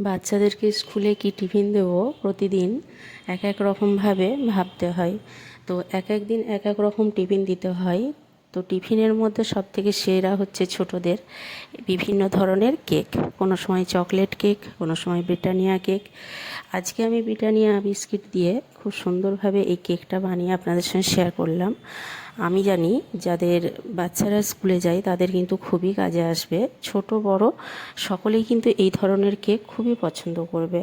বাচ্চাদেরকে স্কুলে কি টিফিন দেবো প্রতিদিন? এক এক রকমভাবে ভাবতে হয়। তো এক এক দিন এক এক রকম টিফিন দিতে হয়। তো টিফিনের মধ্যে সব থেকে সেরা হচ্ছে ছোটদের বিভিন্ন ধরনের কেক। কোনো সময় চকলেট কেক, কোনো সময় ব্রিটানিয়া কেক। আজকে আমি ব্রিটানিয়া বিস্কিট দিয়ে খুব সুন্দরভাবে এই কেকটা বানিয়ে আপনাদের সঙ্গে শেয়ার করলাম। আমি জানি যাদের বাচ্চারা স্কুলে যায় তাদের কিন্তু খুবই কাজে আসবে। ছোট, বড় সকলেই কিন্তু এই ধরনের কেক খুবই পছন্দ করবে।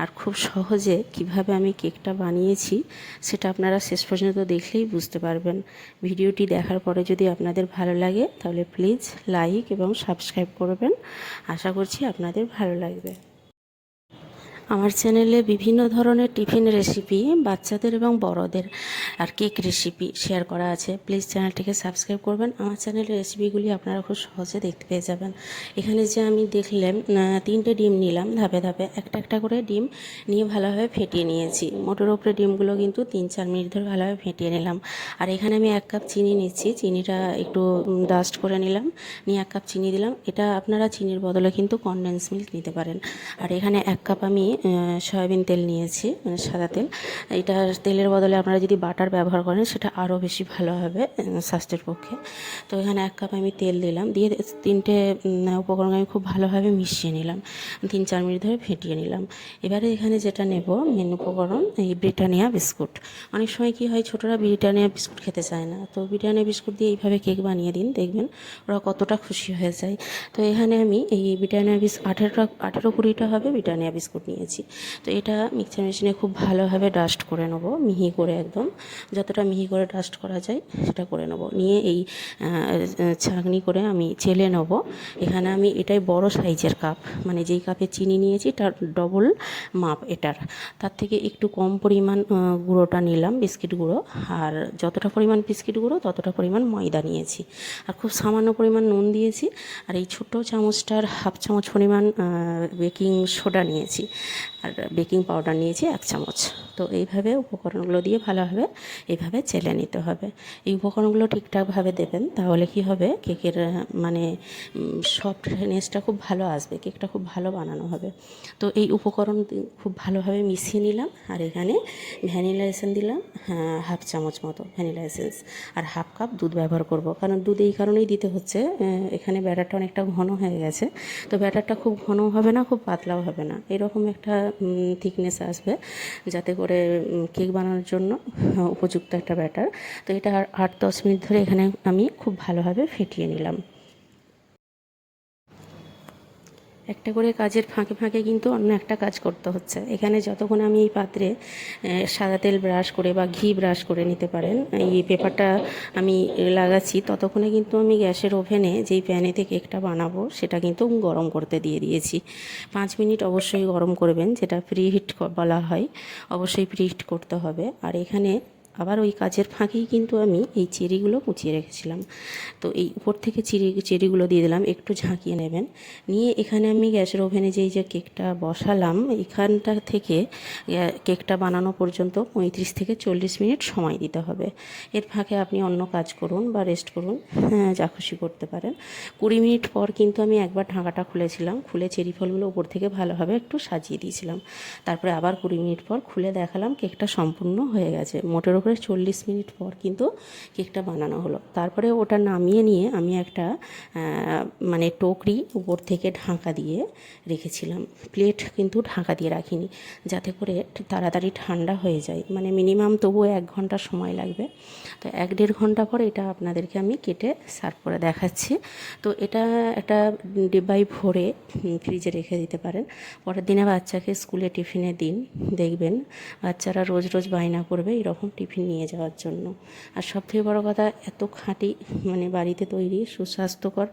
আর খুব সহজে কীভাবে আমি কেকটা বানিয়েছি সেটা আপনারা শেষ পর্যন্ত দেখলেই বুঝতে পারবেন। ভিডিওটি দেখার পরে যদি আপনাদের ভালো লাগে তাহলে প্লিজ লাইক এবং সাবস্ক্রাইব করবেন। আশা করছি আপনাদের ভালো লাগবে। আমার চ্যানেলে বিভিন্ন ধরনের টিফিন রেসিপি বাচ্চাদের এবং বড়দের আর কেক রেসিপি শেয়ার করা আছে। প্লিজ চ্যানেলটিকে সাবস্ক্রাইব করবেন। আমার চ্যানেলের রেসিপিগুলি আপনারা খুব সহজে দেখতে পেয়ে যাবেন। এখানে যে আমি দেখলেন আহ, তিনটে ডিম নিলাম ধাপে ধাপে। একটা একটা করে ডিম নিয়ে ভালোভাবে ফেটিয়ে নিয়েছি। মোটের ওপরে ডিমগুলো কিন্তু তিন চার মিনিট ধরে ভালোভাবে ফেটিয়ে নিলাম। আর এখানে আমি এক কাপ চিনি নিচ্ছি। চিনিটা একটু ডাস্ট করে নিলাম। নিয়ে এক কাপ চিনি দিলাম। এটা আপনারা চিনির বদলে কিন্তু কনডেন্স মিল্ক নিতে পারেন। আর এখানে এক কাপ আমি সয়াবিন তেল নিয়েছি মানে সাদা তেল। এটা তেলের বদলে আপনারা যদি বাটার ব্যবহার করেন, সেটা আরও বেশি ভালো হবে স্বাস্থ্যের পক্ষে। তো এখানে এক কাপ আমি তেল দিলাম, দিয়ে তিনটে উপকরণ আমি খুব ভালোভাবে মিশিয়ে নিলাম, তিন, চার মিনিট ধরে ফেটিয়ে নিলাম। এবারে এখানে যেটা নেব, মেন উপকরণ, এই ব্রিটানিয়া বিস্কুট। অনেক সময় কি হয়, ছোটরা ব্রিটানিয়া বিস্কুট খেতে চায় না। তো ব্রিটানিয়া বিস্কুট দিয়ে এইভাবে কেক বানিয়ে দিন, দেখবেন ওরা কতটা খুশি হয়ে যায়। তো এখানে আমি এই ব্রিটানিয়া বিস, আঠেরোটা, আঠেরো কুড়িটা হবে ব্রিটানিয়া বিস্কুট নিয়েছি তো এটা মিক্সার মেশিনে খুব ভালোভাবে ডাস্ট করে নেব, মিহি করে একদম। যতটা মিহি করে ডাস্ট করা যায় সেটা করে নেব। নিয়ে এই ছাঁকনি করে আমি চেলে নেব। এখানে আমি এটাই বড় সাইজের কাপ মানে যেই কাপে চিনি নিয়েছি তার ডবল মাপ এটার। তার থেকে একটু কম পরিমাণ গুঁড়োটা নিলাম, বিস্কিট গুঁড়ো। আর যতটা পরিমাণ বিস্কিট গুঁড়ো, ততটা পরিমাণ ময়দা নিয়েছি। আর খুব সামান্য পরিমাণ নুন দিয়েছি। আর এই ছোট্ট চামচটার হাফ চামচ পরিমাণ বেকিং সোডা নিয়েছি। আর বেকিং পাউডার নিয়েছি এক চামচ। তো এইভাবে উপকরণগুলো দিয়ে ভালোভাবে এইভাবে চেলে নিতে হবে। এই উপকরণগুলো ঠিকঠাকভাবে দেবেন তাহলে কি হবে? কেকের মানে সফটনেসটা খুব ভালো আসবে কেকটা খুব ভালো বানানো হবে। তো এই উপকরণ খুব ভালোভাবে মিশিয়ে নিলাম আর এখানে ভ্যানিলা এসেন্স দিলাম হ্যাঁ, হাফ চামচ মতো ভ্যানিলা এসেন্স। আর হাফ কাপ দুধ ব্যবহার করব কারণ দুধ এই কারণেই দিতে হচ্ছে এখানে ব্যাটারটা অনেকটা ঘন হয়ে গেছে। তো ব্যাটারটা খুব ঘন হবে না খুব পাতলাও হবে না। এরকম একটা থিকনেস আসবে যাতে করে কেক বানানোর জন্য উপযুক্ত একটা ব্যাটার। তো এটা আট, দশ মিনিট ধরে এখানে আমি খুব ভালোভাবে ফেটিয়ে নিলাম। একটা করে কাজের ফাঁকে ফাঁকে কিন্তু অন্য একটা কাজ করতে হচ্ছে। এখানে যতক্ষণ আমি এই পাত্রে সাদা তেল ব্রাশ করে বা ঘি ব্রাশ করে নিতে পারেন, এই পেপারটা আমি লাগাচ্ছি, ততক্ষণে কিন্তু আমি গ্যাসের ওভেনে যেই প্যানেতে কেকটা বানাবো, সেটা কিন্তু গরম করতে দিয়ে দিয়েছি। পাঁচ মিনিট অবশ্যই গরম করবেন, যেটা প্রিহিট বলা হয়, অবশ্যই প্রিহিট করতে হবে। আর এখানে আবার ওই কাজের ফাঁকেই কিন্তু আমি এই চেরিগুলো কুচিয়ে রেখেছিলাম। তো এই উপর থেকে চেরি চেরিগুলো দিয়ে দিলাম একটু ঝাঁকিয়ে নেবেন। নিয়ে এখানে আমি গ্যাসের ওভেনে যেই যে কেকটা বসালাম এখানটা থেকে কেকটা বানানো পর্যন্ত পঁয়ত্রিশ থেকে চল্লিশ মিনিট সময় দিতে হবে। এর ফাঁকে আপনি অন্য কাজ করুন বা রেস্ট করুন হ্যাঁ, যা খুশি করতে পারেন। কুড়ি মিনিট পর কিন্তু আমি একবার ঢাকাটা খুলেছিলাম খুলে চেরি ফলগুলো উপর থেকে ভালোভাবে একটু সাজিয়ে দিয়েছিলাম। তারপরে আবার কুড়ি মিনিট পর খুলে দেখালাম কেকটা সম্পূর্ণ হয়ে গেছে মোটের উপরে চল্লিশ মিনিট পর কিন্তু কেকটা বানানো হলো। তারপরে ওটা নামিয়ে নিয়ে আমি একটা মানে টোকরি উপর থেকে ঢাকা দিয়ে রেখেছিলাম। প্লেট কিন্তু ঢাকা দিয়ে রাখিনি, যাতে করে তাড়াতাড়ি ঠান্ডা হয়ে যায়। মানে মিনিমাম তবুও এক ঘণ্টা সময় লাগবে। তো এক দেড় ঘণ্টা পর এটা আপনাদেরকে আমি কেটে সার্ভ করে দেখাচ্ছি। তো এটা একটা ডিব্বায় ভরে ফ্রিজে রেখে দিতে পারেন। পরের দিনে বাচ্চাকে স্কুলে টিফিনে দিন দেখবেন। বাচ্চারা রোজ রোজ বায়না করবে, এরকম টিফিন নিয়ে যাওয়ার জন্য। আর সবথেকে বড় কথা, এত খাঁটি মানে বাড়িতে তৈরি সুস্বাস্থ্যকর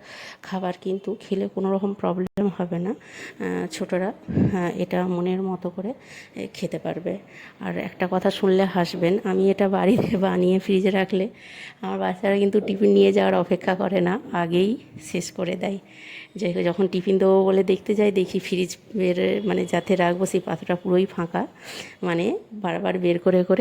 খাবার কিন্তু খেলে কোনো রকম প্রবলেম হবে না। ছোটরা এটা মনের মতো করে খেতে পারবে। আর একটা কথা শুনলে হাসবেন, আমি এটা বাড়িতে বানিয়ে ফ্রিজে রাখলে আমার বাচ্চারা কিন্তু টিফিন নিয়ে যাওয়ার অপেক্ষা করে না, আগেই শেষ করে দেয়। যে যখন টিফিন দেবো বলে দেখতে যাই, দেখি ফ্রিজ বের মানে যাতে রাখব সেই পাত্রটা পুরোই ফাঁকা। মানে বারবার বের করে করে